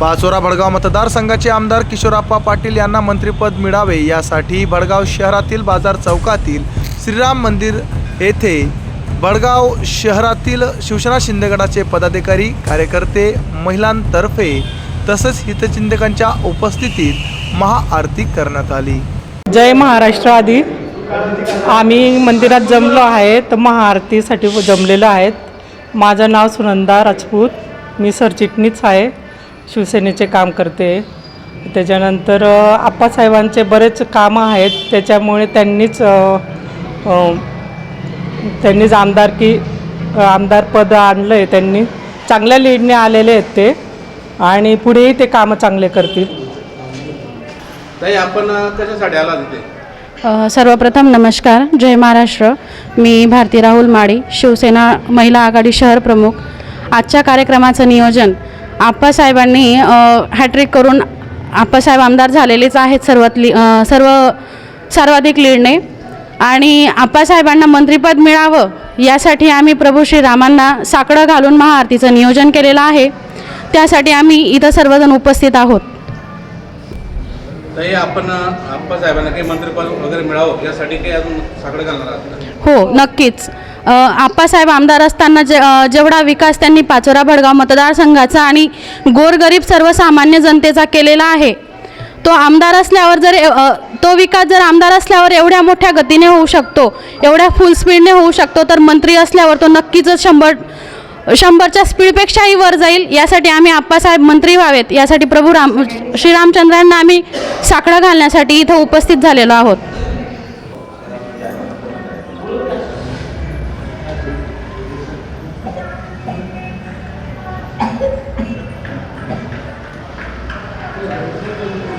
पाचोरा भडगाव मतदारसंघाचे आमदार किशोरप्पा पाटील यांना मंत्रिपद मिळावे यासाठी भडगाव शहरातील बाजार चौकातील श्रीराम मंदिर येथे भडगाव शहरातील शिवसेना शिंदेगडाचे पदाधिकारी कार्यकर्ते महिलांतर्फे तसेच हितचिंतकांच्या उपस्थितीत महाआरती करण्यात आली. जय महाराष्ट्र आधी आम्ही मंदिरात जमलो आहे तर महाआरतीसाठी जमलेलो आहेत. माझं नाव सुनंदा राजपूत. मी सरचिटणीच आहे. शिवसेनेचे काम करते. त्याच्यानंतर आप्पासाहेबांचे बरेच कामं आहेत. त्याच्यामुळे त्यांनीच त्यांनीच आमदारकी आमदार पद आणलं आहे त्यांनी चांगल्या लीडने आलेले आहेत ते. आणि पुढेही ते कामं चांगले करतील. ताई आपण कशासाठी आला तिथे सर्वप्रथम नमस्कार. जय महाराष्ट्र. मी भारती राहुल माळी शिवसेना महिला आघाडी शहर प्रमुख. आजच्या कार्यक्रमाचं नियोजन आप्पासाहेबांनी हॅट्रिक करून आप्पासाहेब आमदार झालेलेच आहेत सर्वात ली अ, सर्व सर्वाधिक लीडने. आणि आप्पासाहेबांना मंत्रिपद मिळावं यासाठी आम्ही प्रभू श्रीरामांना साकडं घालून महाआरतीचं नियोजन केलेलं आहे. त्यासाठी आम्ही इथं सर्वजण उपस्थित आहोत. आपण अ, आप्पा साहेबांना काही मंत्रिपद वगैरे मिळावं यासाठी काही अजून साकडे घालणार? हो नक्कीच. आप्पासाहेब आमदार असताना जे जेवढा विकास त्यांनी पाचोरा भडगाव मतदारसंघाचा आणि गोरगरीब सर्वसामान्य जनतेचा केलेला आहे तो आमदार असल्यावर जर तो विकास जर आमदार असल्यावर एवढ्या मोठ्या गतीने होऊ शकतो एवढ्या फुल स्पीडने होऊ शकतो तर मंत्री असल्यावर तो नक्कीच शंभर शंभरच्या स्पीडपेक्षाही वर जाईल यासाठी आम्ही आप्पासाहेब मंत्री व्हावेत यासाठी प्रभू राम श्रीरामचंद्रांना आम्ही साकडं घालण्यासाठी इथं उपस्थित झालेलो आहोत.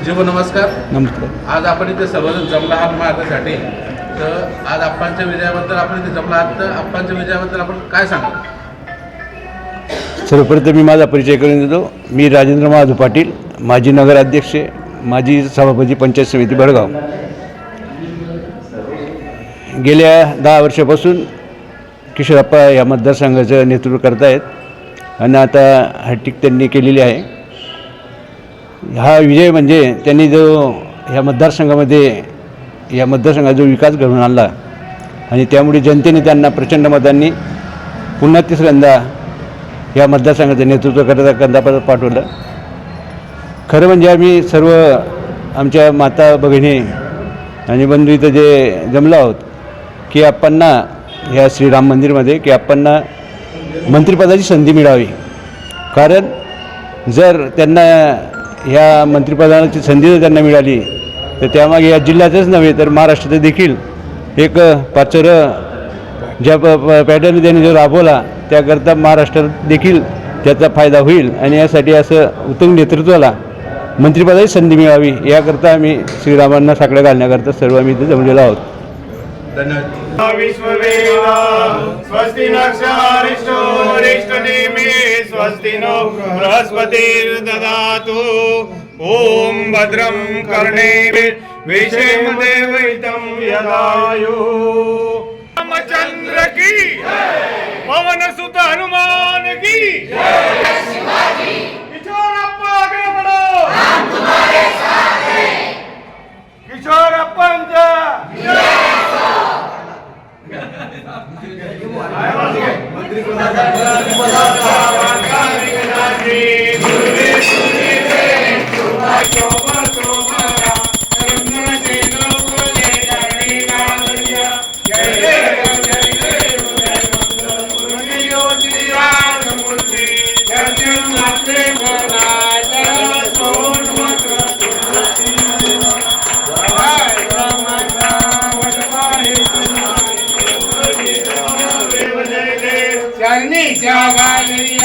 जीव नमस्कार. नमस्कार. आज आपण इथे सर्वजण जमला आहात मार्गासाठी तर आज आप्पांच्या विजयाबद्दल आपण इथे जमला आहात. तर आप्पांच्या विजयाबद्दल आपण काय सांगाल? सर्वप्रथम मी माझा परिचय करून देतो. मी राजेंद्र महाधू पाटील माजी नगराध्यक्ष माजी सभापती पंचायत समिती भडगाव. गेल्या दहा वर्षापासून किशोरप्पा या मतदारसंघाचं नेतृत्व करतायत. आणि आता हॅटिक त्यांनी केलेली आहे. हा विजय म्हणजे त्यांनी जो ह्या मतदारसंघामध्ये या मतदारसंघात जो विकास घडवून आणला आणि त्यामुळे जनतेने त्यांना प्रचंड मतांनी पुन्हा तिसऱ्यांदा या मतदारसंघाचं नेतृत्व करता करता पाठवलं. खरं म्हणजे आम्ही सर्व आमच्या माता भगिनी आणि बंधू इथं जे जमलो आहोत की आपणना ह्या श्रीराम मंदिरमध्ये की आपण मंत्रिपदाची संधी मिळावी. कारण जर त्यांना ह्या मंत्रिपदाची संधी जर त्यांना मिळाली तर त्यामागे या जिल्ह्यातच नव्हे तर महाराष्ट्रात देखील एक पाचर ज्या प प- पॅटर्न त्यांनी जो राबवला त्याकरता महाराष्ट्रात देखील त्याचा फायदा होईल. आणि यासाठी असं उत्तम नेतृत्वाला मंत्रिपदाची संधी मिळावी याकरता आम्ही श्रीरामांना साकडं घालण्याकरता सर्व आम्ही इथे जमलेलो आहोत. धन्यवाद स्वस्ति स्वस्ति नक्षरिष्ठोरिष्टनेमि स्वस्ति नो बृहस्पतिर्ददातु। ॐ भद्रं कर्णे विषेम देवैतं यदायु। रामचंद्र की पवन सुत हनुमान की किशोरप्पा आगे बढ़ो। किशोरप्पांचा चरणीच्या Thank you. yeah